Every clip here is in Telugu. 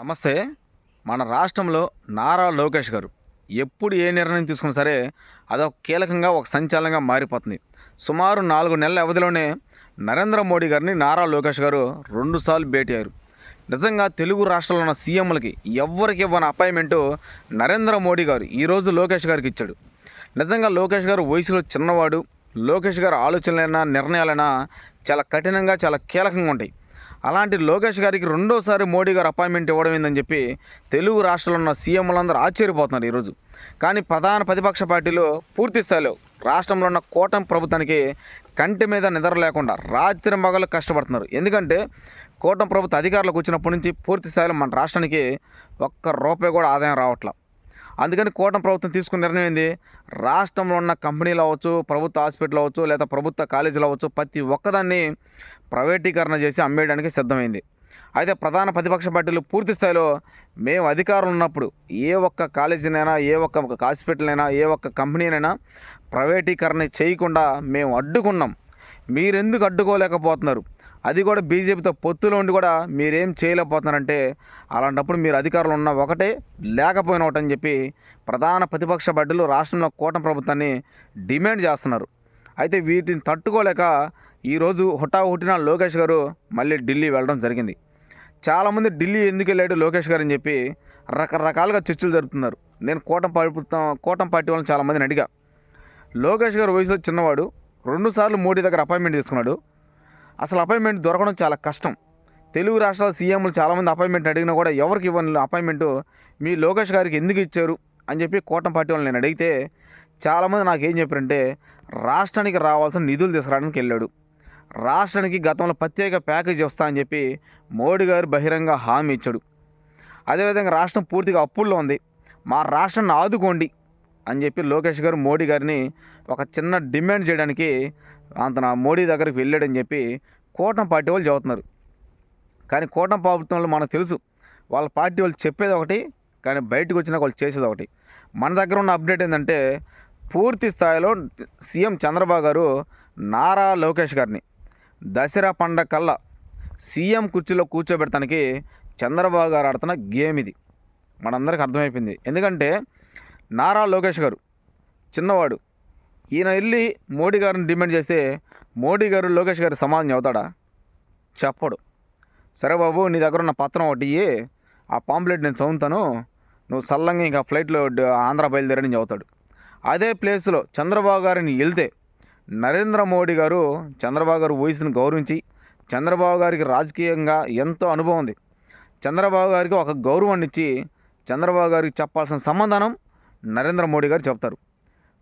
నమస్తే. మన రాష్ట్రంలో నారా లోకేష్ గారు ఎప్పుడు ఏ నిర్ణయం తీసుకున్నా సరే అదొక కీలకంగా ఒక సంచలనంగా మారిపోతుంది. సుమారు నాలుగు నెలల వ్యవధిలోనే నరేంద్ర మోడీ గారిని నారా లోకేష్ గారు రెండుసార్లు భేటీ అయ్యారు. నిజంగా తెలుగు రాష్ట్రాల్లో ఉన్న సీఎంలకి ఎవ్వరికి ఇవ్వని అపాయింట్మెంటు నరేంద్ర మోడీ గారు ఈరోజు లోకేష్ గారికి ఇచ్చాడు. నిజంగా లోకేష్ గారు వయసులో చిన్నవాడు లోకేష్ గారు ఆలోచనలైనా నిర్ణయాలైనా చాలా కఠినంగా చాలా కీలకంగా ఉంటాయి. అలాంటి లోకేష్ గారికి రెండోసారి మోడీ గారు అపాయింట్మెంట్ ఇవ్వడం ఏందని చెప్పి తెలుగు రాష్ట్రాల్లో ఉన్న సీఎంలందరూ ఆశ్చర్యపోతున్నారు ఈరోజు. కానీ ప్రధాన ప్రతిపక్ష పార్టీలు పూర్తి స్థాయిలో రాష్ట్రంలో ఉన్న కూటమి ప్రభుత్వానికి కంటి మీద నిద్ర లేకుండా రాత్రి మగలు కష్టపడుతున్నారు. ఎందుకంటే కూటమి ప్రభుత్వ అధికారులకు వచ్చినప్పటి నుంచి పూర్తి స్థాయిలో మన రాష్ట్రానికి ఒక్క రూపాయి కూడా ఆదాయం రావట్లేదు అందుకని కూటమి ప్రభుత్వం తీసుకున్న నిర్ణయం ఏంది? రాష్ట్రంలో ఉన్న కంపెనీలు అవ్వచ్చు ప్రభుత్వ హాస్పిటల్ అవ్వచ్చు లేదా ప్రభుత్వ కాలేజీలు అవ్వచ్చు ప్రతి ఒక్కదాన్ని ప్రైవేటీకరణ చేసి అమ్మేయడానికి సిద్ధమైంది. అయితే ప్రధాన ప్రతిపక్ష పార్టీలు పూర్తి స్థాయిలో మేము అధికారులు ఉన్నప్పుడు ఏ ఒక్క కాలేజీనైనా ఏ ఒక్క హాస్పిటల్ అయినా ఏ ఒక్క కంపెనీనైనా ప్రైవేటీకరణ చేయకుండా మేము అడ్డుకున్నాం. మీరెందుకు అడ్డుకోలేకపోతున్నారు? అది కూడా బీజేపీతో పొత్తులో ఉండి కూడా మీరేం చేయలేకపోతున్నారంటే అలాంటప్పుడు మీరు అధికారులు ఉన్న ఒకటే లేకపోయిన ఒకటి అని చెప్పి ప్రధాన ప్రతిపక్ష పార్టీలు రాష్ట్రంలో కూటమి ప్రభుత్వాన్ని డిమాండ్ చేస్తున్నారు. అయితే వీటిని తట్టుకోలేక ఈరోజు హుటా హుటిన లోకేష్ గారు మళ్ళీ ఢిల్లీ వెళ్ళడం జరిగింది. చాలామంది ఢిల్లీ ఎందుకు వెళ్ళాడు లోకేష్ గారు అని చెప్పి రకరకాలుగా చర్చలు జరుపుతున్నారు. నేను కూటమి ప్రభుత్వం కూటమి పార్టీ వాళ్ళని చాలామందిని అడిగా. లోకేష్ గారు వయసులో చిన్నవాడు రెండుసార్లు మోడీ దగ్గర అపాయింట్మెంట్ తీసుకున్నాడు. అసలు అపాయింట్మెంట్ దొరకడం చాలా కష్టం. తెలుగు రాష్ట్రాల సీఎంలు చాలామంది అపాయింట్మెంట్ అడిగినా కూడా ఎవరికి ఇవ్వని అపాయింట్మెంట్ మీ లోకేష్ గారికి ఎందుకు ఇచ్చారు అని చెప్పి కోటం పార్టీ వాళ్ళు నేను అడిగితే చాలామంది నాకు ఏం చెప్పారంటే రాష్ట్రానికి రావాల్సిన నిధులు తీసుకురావడానికి వెళ్ళాడు. రాష్ట్రానికి గతంలో ప్రత్యేక ప్యాకేజ్ వస్తా అని చెప్పి మోడీ గారు బహిరంగ హామీ ఇచ్చాడు. అదేవిధంగా రాష్ట్రం పూర్తిగా అప్పుల్లో ఉంది. మా రాష్ట్రాన్ని ఆదుకోండి. అని చెప్పి లోకేష్ గారు మోడీ గారిని ఒక చిన్న డిమాండ్ చేయడానికి అంతన మోడీ దగ్గరికి వెళ్ళాడని చెప్పి కూటమి పార్టీ వాళ్ళు చెబుతున్నారు. కానీ కూటమి ప్రభుత్వంలో మనకు తెలుసు వాళ్ళ పార్టీ వాళ్ళు చెప్పేది ఒకటి కానీ బయటకు వచ్చినాక వాళ్ళు చేసేది ఒకటి. మన దగ్గర ఉన్న అప్డేట్ ఏంటంటే పూర్తి స్థాయిలో సీఎం చంద్రబాబు గారు నారా లోకేష్ గారిని దసరా పండగ కల్లా సీఎం కుర్చీలో కూర్చోబెడతానికి చంద్రబాబు గారు ఆడుతున్న గేమ్ ఇది. మనందరికి అర్థమైపోయింది. ఎందుకంటే నారా లోకేష్ గారు. చిన్నవాడు. ఈయన వెళ్ళి మోడీ గారిని డిమాండ్ చేస్తే మోడీ గారు లోకేష్ గారు సమాధానం చెబుతాడా చెప్పడు. సరే బాబు నీ దగ్గర ఉన్న పత్రం ఒకటి ఆ పాంప్లెట్ నేను చదువుతాను. నువ్వు చల్లంగా ఇంకా ఫ్లైట్లో ఆంధ్ర బయలుదేరని చెబుతాడు అదే ప్లేస్లో చంద్రబాబు గారిని వెళ్తే నరేంద్ర మోడీ గారు చంద్రబాబు గారు వయసును గౌరవించి చంద్రబాబు గారికి రాజకీయంగా ఎంతో అనుభవం ఉంది. చంద్రబాబు గారికి ఒక గౌరవాన్ని ఇచ్చి చంద్రబాబు గారికి చెప్పాల్సిన సమాధానం నరేంద్ర మోడీ గారు చెప్తారు.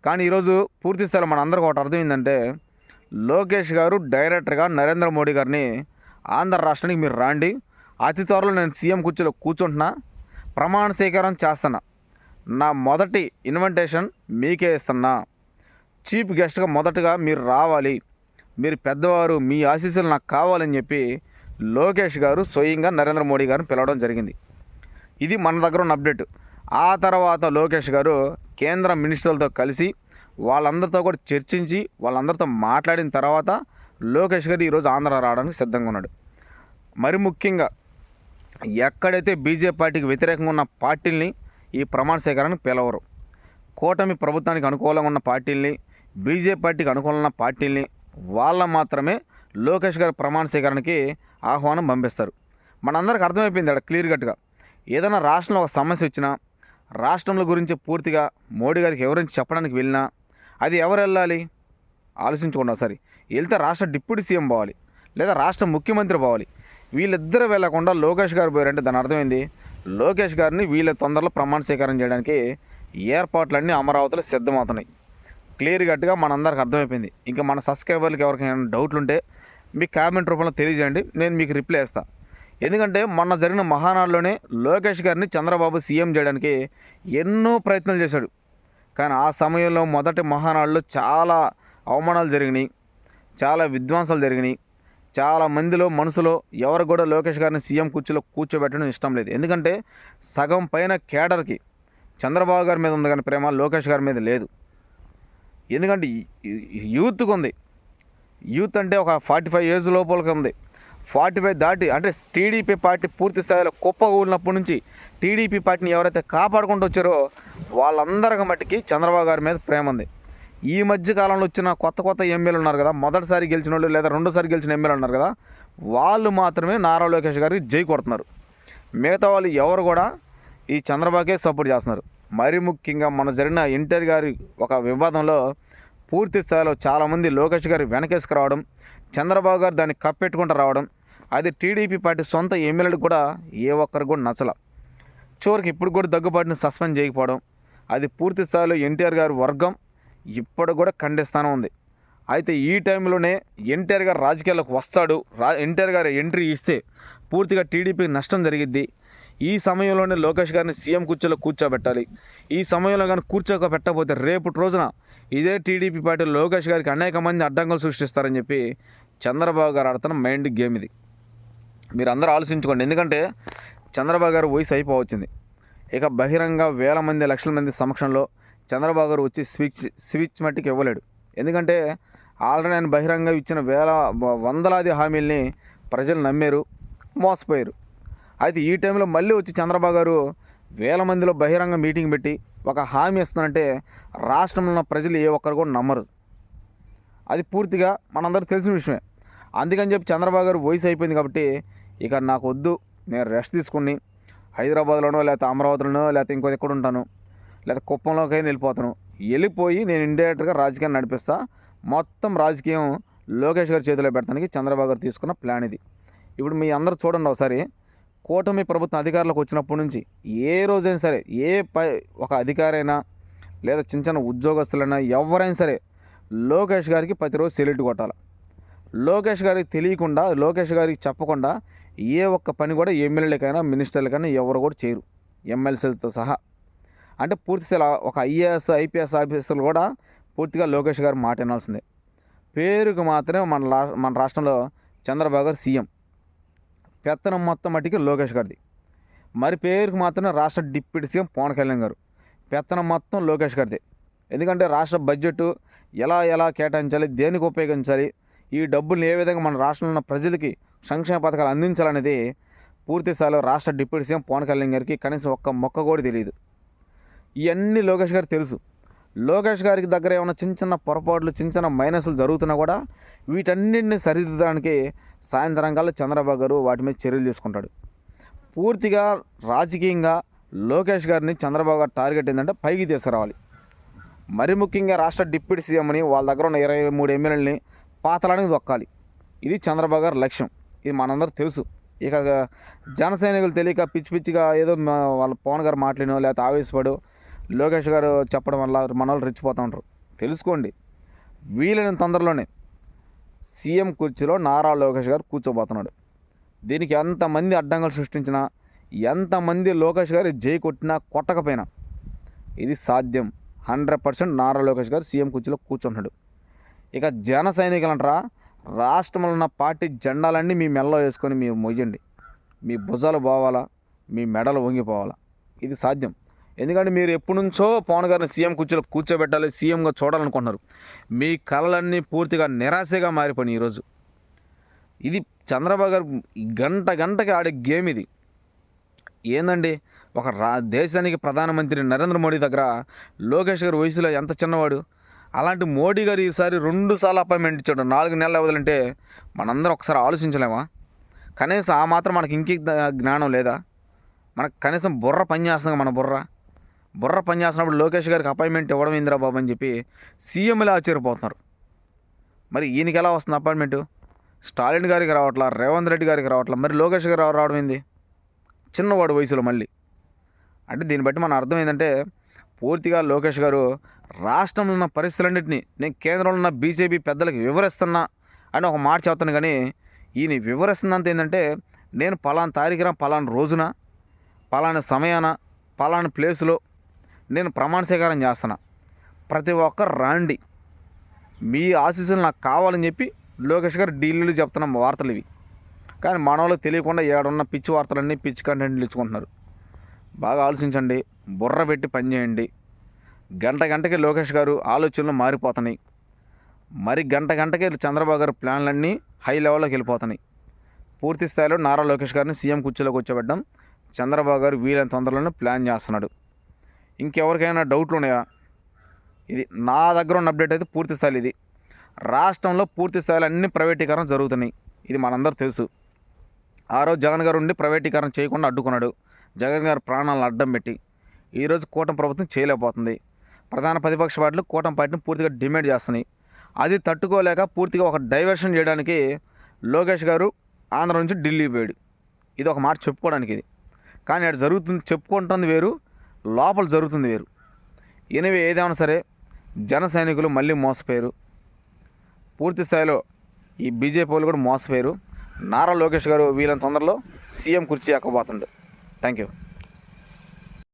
కానీ ఈరోజు పూర్తి స్థాయిలో మన అందరికీ ఒకటి ఏంటంటే లోకేష్ గారు డైరెక్టర్గా నరేంద్ర మోడీ గారిని ఆంధ్ర రాష్ట్రానికి మీరు రాండి అతి త్వరలో నేను సీఎం కుర్చీలో కూర్చుంటున్నా ప్రమాణ స్వీకారం చేస్తున్నా నా మొదటి ఇన్విటేషన్ మీకే ఇస్తున్నా. చీఫ్ గెస్ట్గా మొదటగా మీరు రావాలి మీరు పెద్దవారు మీ ఆశీస్సులు నాకు కావాలని చెప్పి లోకేష్ గారు స్వయంగా నరేంద్ర మోడీ గారిని పిలవడం జరిగింది. ఇది మన దగ్గర ఉన్న అప్డేట్. ఆ తర్వాత లోకేష్ గారు కేంద్ర మినిస్టర్లతో కలిసి వాళ్ళందరితో కూడా చర్చించి వాళ్ళందరితో మాట్లాడిన తర్వాత లోకేష్ గారు ఈరోజు ఆంధ్ర రావడానికి సిద్ధంగా ఉన్నాడు. మరి ముఖ్యంగా ఎక్కడైతే బీజేపీ పార్టీకి వ్యతిరేకంగా ఉన్న పార్టీల్ని ఈ ప్రమాణ స్వీకారానికి పిలవరు. కూటమి ప్రభుత్వానికి అనుకూలంగా ఉన్న పార్టీల్ని బీజేపీ పార్టీకి అనుకూలంగా ఉన్న పార్టీల్ని వాళ్ళ మాత్రమే లోకేష్ గారి ప్రమాణ స్వీకరణకి ఆహ్వానం పంపిస్తారు. మనందరికి అర్థమైపోయింది అక్కడ క్లియర్ కట్గా. ఏదైనా రాష్ట్రంలో ఒక సమస్య వచ్చినా రాష్ట్రంల గురించి పూర్తిగా మోడీ గారికి ఎవరైనా చెప్పడానికి వెళ్ళినా అది ఎవరు వెళ్ళాలి? ఆలోచించుకోండి ఒకసారి వెళ్తే రాష్ట్ర డిప్యూటీ సీఎం పోవాలి లేదా రాష్ట్ర ముఖ్యమంత్రి పోవాలి. వీళ్ళిద్దరు వెళ్ళకుండా లోకేష్ గారు పోయారంటే దాని అర్థమైంది. లోకేష్ గారిని వీళ్ళ తొందరలో ప్రమాణ స్వీకారం చేయడానికి ఏర్పాట్లన్నీ అమరావతిలో సిద్ధమవుతున్నాయి. క్లియర్ కట్గా మనందరికి అర్థమైపోయింది. ఇంకా మన సబ్స్క్రైబర్లకు ఎవరికైనా డౌట్లు ఉంటే మీ కామెంట్ రూపంలో తెలియజేయండి. నేను మీకు రిప్లై ఇస్తాను ఎందుకంటే మొన్న జరిగిన మహానాడులోనే లోకేష్ గారిని చంద్రబాబు సీఎం చేయడానికి ఎన్నో ప్రయత్నాలు చేశాడు. కానీ ఆ సమయంలో మొదటి మహానాడులో చాలా అవమానాలు జరిగినాయి. చాలా విధ్వంసాలు జరిగినాయి. చాలా మందిలో మనసులో ఎవరు కూడా లోకేష్ గారిని సీఎం కుర్చీలో కూర్చోబెట్టడం ఇష్టం లేదు. ఎందుకంటే సగం పైన కేడర్కి చంద్రబాబు గారి మీద ఉంది కానీ ప్రేమ లోకేష్ గారి మీద లేదు. ఎందుకంటే యూత్కు యూత్కి ఉంది. యూత్ అంటే ఒక ఫార్టీ ఫైవ్ ఏజ్ లోపలికి ఉంది. ఫార్టీ ఫైవ్ దాటి అంటే టీడీపీ పార్టీ పూర్తి స్థాయిలో కుప్పగూలినప్పటి నుంచి టీడీపీ పార్టీని ఎవరైతే కాపాడుకుంటూ వచ్చారో వాళ్ళందరికి మట్టికి చంద్రబాబు గారి మీద ప్రేమ ఉంది. ఈ మధ్య కాలంలో వచ్చిన కొత్త కొత్త ఎమ్మెల్యేలు ఉన్నారు కదా మొదటిసారి గెలిచిన వాళ్ళు లేదా రెండోసారి గెలిచిన ఎమ్మెల్యేలు ఉన్నారు కదా వాళ్ళు మాత్రమే నారా లోకేష్ గారికి జై కొడుతున్నారు. మిగతా వాళ్ళు ఎవరు కూడా ఈ చంద్రబాబుకే సపోర్ట్ చేస్తున్నారు. మరి ముఖ్యంగా మన జరిగిన ఇంటర్ గారి ఒక వివాదంలో పూర్తి స్థాయిలో చాలామంది లోకేష్ గారి వెనకేసుకురావడం చంద్రబాబు గారు దాన్ని కప్పెట్టుకుంటూ రావడం అది టీడీపీ పార్టీ సొంత ఎమ్మెల్యేలకు కూడా ఏ ఒక్కరికి కూడా నచ్చల. చివరికి ఇప్పుడు కూడా దగ్గుబాటుని సస్పెండ్ చేయకపోవడం అది పూర్తి స్థాయిలో ఎన్టీఆర్ గారి వర్గం ఇప్పుడు కూడా ఖండిస్తానే ఉంది. అయితే ఈ టైంలోనే ఎన్టీఆర్ గారు రాజకీయాల్లోకి వస్తాడు రా ఎన్టీఆర్ గారు ఎంట్రీ ఇస్తే పూర్తిగా టీడీపీకి నష్టం జరిగిద్ది. ఈ సమయంలోనే లోకేష్ గారిని సీఎం కుర్చీలో కూర్చోబెట్టాలి. ఈ సమయంలో కానీ కూర్చోక పెట్టకపోతే రేపటి రోజున ఇదే టీడీపీ పార్టీ లోకేష్ గారికి అనేక మంది అడ్డంకులు సృష్టిస్తారని చెప్పి చంద్రబాబు గారు ఆడుతున్న మైండ్ గేమ్ ఇది. మీరు అందరూ ఆలోచించుకోండి. ఎందుకంటే చంద్రబాబు గారు వయసు అయిపోవచ్చింది. ఇక బహిరంగ వేల మంది లక్షల మంది సమక్షంలో చంద్రబాబు గారు వచ్చి స్విచ్ స్విచ్ మట్టికి ఇవ్వలేడు. ఎందుకంటే ఆల్రెడీ ఆయన బహిరంగ ఇచ్చిన వేల వందలాది హామీల్ని ప్రజలు నమ్మారు మోసపోయారు. అయితే ఈ టైంలో మళ్ళీ వచ్చి చంద్రబాబు గారు వేల మందిలో బహిరంగ మీటింగ్ పెట్టి ఒక హామీ ఇస్తానంటే రాష్ట్రంలో ఉన్న ప్రజలు ఏ ఒక్కరు కూడా నమ్మరు. అది పూర్తిగా మనందరూ తెలిసిన విషయమే. అందుకని చెప్పి చంద్రబాబు గారు వయసు అయిపోయింది కాబట్టి ఇక నాకు వద్దు నేను రెస్ట్ తీసుకుని హైదరాబాద్లోనో లేకపోతే అమరావతిలోనో లేకపోతే ఇంకో ఎక్కడ ఉంటాను లేకపోతే కుప్పంలోకి వెళ్ళిపోతాను. వెళ్ళిపోయి నేను ఇండైరెక్ట్గా రాజకీయం నడిపిస్తా. మొత్తం రాజకీయం లోకేష్ గారి చేతిలో పెట్టడానికి చంద్రబాబు గారు తీసుకున్న ప్లాన్ ఇది. ఇప్పుడు మీ అందరూ చూడండి ఒకసారి కూటమి ప్రభుత్వం అధికారులకు వచ్చినప్పటి నుంచి ఏ రోజైనా సరే ఏ పై ఒక అధికారైనా లేదా చిన్న చిన్న ఉద్యోగస్తులైనా ఎవరైనా సరే లోకేష్ గారికి ప్రతిరోజు సెల్యూట్ కొట్టాలి. లోకేష్ గారికి తెలియకుండా లోకేష్ గారికి చెప్పకుండా ఏ ఒక్క పని కూడా ఎమ్మెల్యేలకైనా మినిస్టర్లకైనా ఎవరు కూడా చేయరు. ఎమ్మెల్సీలతో సహా. అంటే పూర్తిగా ఒక ఐఏఎస్ ఐపీఎస్ ఆఫీసర్లు కూడా పూర్తిగా లోకేష్ గారు మాట వినాల్సిందే. పేరుకు మాత్రమే మన రా మన రాష్ట్రంలో చంద్రబాబు గారు సీఎం. పెత్తనం మొత్తం మట్టికి లోకేష్ గారిది. మరి పేరుకు మాత్రమే రాష్ట్ర డిప్యూటీ సీఎం పవన్ కళ్యాణ్ గారు. పెత్తనం మొత్తం లోకేష్ గారిదే. ఎందుకంటే రాష్ట్ర బడ్జెట్ ఎలా ఎలా కేటాయించాలి దేనికి ఉపయోగించాలి ఈ డబ్బుల్ని ఏ విధంగా మన రాష్ట్రంలో ఉన్న ప్రజలకి సంక్షేమ పథకాలు అందించాలనేది పూర్తి స్థాయిలో రాష్ట్ర డిప్యూటీ సీఎం పవన్ కళ్యాణ్ గారికి కనీసం ఒక్క మొక్క కూడా తెలియదు. ఇవన్నీ లోకేష్ గారికి తెలుసు. లోకేష్ గారికి దగ్గర ఏమైనా చిన్న చిన్న పొరపాట్లు చిన్న చిన్న మైనస్లు జరుగుతున్నా కూడా వీటన్నింటిని సరిదిద్దడానికి సాయంత్రం కల్లా చంద్రబాబు గారు వాటి మీద చర్యలు తీసుకుంటాడు. పూర్తిగా రాజకీయంగా లోకేష్ గారిని చంద్రబాబు గారు టార్గెట్ ఏంటంటే పైకి తీసుకురావాలి. మరి ముఖ్యంగా రాష్ట్ర డిప్యూటీ సీఎంని వాళ్ళ దగ్గర ఉన్న ఇరవై మూడు ఎమ్మెల్యేలని పాతలానికి దొక్కాలి. ఇది చంద్రబాబు గారి లక్ష్యం. ఇది మనందరూ తెలుసు. ఇక జన సైనికులు తెలియక పిచ్చి పిచ్చిగా ఏదో వాళ్ళ పవన్ గారు మాట్లాడినో లేకపోతే ఆవేశపడు లోకేష్ గారు చెప్పడం వల్ల మన వాళ్ళు రెచ్చిపోతూ ఉంటారు. తెలుసుకోండి. వీలైన తొందరలోనే సీఎం కుర్చీలో నారా లోకేష్ గారు కూర్చోబోతున్నాడు. దీనికి ఎంతమంది అడ్డంకులు సృష్టించినా ఎంతమంది లోకేష్ గారు జై కొట్టినా కొట్టకపోయినా ఇది సాధ్యం. హండ్రెడ్ పర్సెంట్ నారా లోకేష్ గారు సీఎం కుర్చీలో కూర్చుంటున్నాడు. ఇక జన సైనికులు అంటారా? రాష్ట్రంలో ఉన్న పార్టీ జెండాలన్నీ మీ మెడలో వేసుకొని మీరు మొయ్యండి. మీ భుజాలు పోవాలా మీ మెడలు వంగిపోవాలా? ఇది సాధ్యం. ఎందుకంటే మీరు ఎప్పటి నుంచో పవన్ గారిని సీఎం కుర్చీలో కూర్చోబెట్టాలి సీఎంగా చూడాలనుకుంటున్నారు. మీ కళలన్నీ పూర్తిగా నిరాశగా మారిపోయినాయి ఈరోజు. ఇది చంద్రబాబు గారు గంట గంటకి ఆడే గేమ్ ఇది. ఏందండి? ఒక రా దేశానికి ప్రధానమంత్రి నరేంద్ర మోడీ దగ్గర లోకేష్ గారి వయసులో ఎంత చిన్నవాడు? అలాంటి మోడీ గారు ఈసారి రెండు సార్లు అపాయింట్మెంట్ ఇచ్చాడు. నాలుగు నెలల వదిలంటే మనందరం ఒకసారి ఆలోచించలేమా? కనీసం ఆ మాత్రం మనకి ఇంకే జ్ఞానం లేదా? మనకు కనీసం బుర్ర పని చేస్తుంది మన బుర్ర. బుర్ర పని చేస్తున్నప్పుడు లోకేష్ గారికి అపాయింట్మెంట్ ఇవ్వడం ఇందిరా బాబు అని చెప్పి సీఎంలు ఆశ్చర్యపోతున్నారు. మరి ఈయనకి ఎలా వస్తుంది అపాయింట్మెంటు? స్టాలిన్ గారికి రావట్లా? రేవంత్ రెడ్డి గారికి రావట్లా? మరి లోకేష్ గారు రావడం ఏంది? చిన్నవాడు వయసులో మళ్ళీ. అంటే దీన్ని బట్టి మన అర్థం ఏంటంటే పూర్తిగా లోకేష్ గారు రాష్ట్రంలో ఉన్న పరిస్థితులన్నింటినీ నేను కేంద్రంలో ఉన్న బీజేపీ పెద్దలకు వివరిస్తున్నా అని ఒక మాట చెప్తాను కానీ ఈయన వివరిస్తున్నంత ఏంటంటే నేను పలానా తారీఖున పలానా రోజున పలానా సమయాన పలానా ప్లేసులో నేను ప్రమాణ స్వీకారం చేస్తున్నా. ప్రతి ఒక్కరు రాండి. మీ ఆశీస్సులు నాకు కావాలని చెప్పి లోకేష్ గారు ఢిల్లీలో చెప్తున్న వార్తలు ఇవి. కానీ మన వాళ్ళకి తెలియకుండా ఏడున్న పిచ్చి వార్తలన్నీ పిచ్చి కంటెంట్లు ఇచ్చుకుంటున్నారు. బాగా ఆలోచించండి. బుర్ర పెట్టి పనిచేయండి గంట గంటకి లోకేష్ గారు ఆలోచనలు మారిపోతున్నాయి. మరి గంట గంటకి చంద్రబాబు గారి ప్లాన్లన్నీ హై లెవెల్లోకి వెళ్ళిపోతున్నాయి. పూర్తి స్థాయిలో నారా లోకేష్ గారిని సీఎం కుర్చీలో కూర్చోబెట్టడం చంద్రబాబు గారు వీలైన తొందరలోనే ప్లాన్ చేస్తున్నాడు. ఇంకెవరికైనా డౌట్లు ఉన్నాయా? ఇది నా దగ్గర ఉన్న అప్డేట్ అయితే పూర్తి స్థాయిలో ఇది. రాష్ట్రంలో పూర్తి స్థాయిలో అన్ని ప్రైవేటీకరణ జరుగుతున్నాయి. ఇది మనందరూ తెలుసు. ఆ రోజు జగన్ గారు ఉండి ప్రైవేటీకరణ చేయకుండా అడ్డుకున్నాడు. జగన్ గారు ప్రాణాలను అడ్డం పెట్టి ఈరోజు కూటమి ప్రభుత్వం చేయలేకపోతుంది. ప్రధాన ప్రతిపక్ష పార్టీలు కూటమి పార్టీని పూర్తిగా డిమాండ్ చేస్తున్నాయి. అది తట్టుకోలేక పూర్తిగా ఒక డైవర్షన్ చేయడానికి లోకేష్ గారు ఆంధ్ర నుంచి ఢిల్లీ పోయాడు. ఇది ఒక మాట చెప్పుకోవడానికి ఇది. కానీ అటు జరుగుతుంది చెప్పుకుంటుంది వేరు లోపల జరుగుతుంది వేరు. ఎనివే ఏదేమైనా సరే జన సైనికులు మళ్ళీ మోసపోయారు. పూర్తి స్థాయిలో ఈ బీజేపీ వాళ్ళు కూడా మోసపోయారు. నారా లోకేష్ గారు వీళ్ళని తొందరలో సీఎం కుర్చీ ఎక్కబోతుండే. Thank you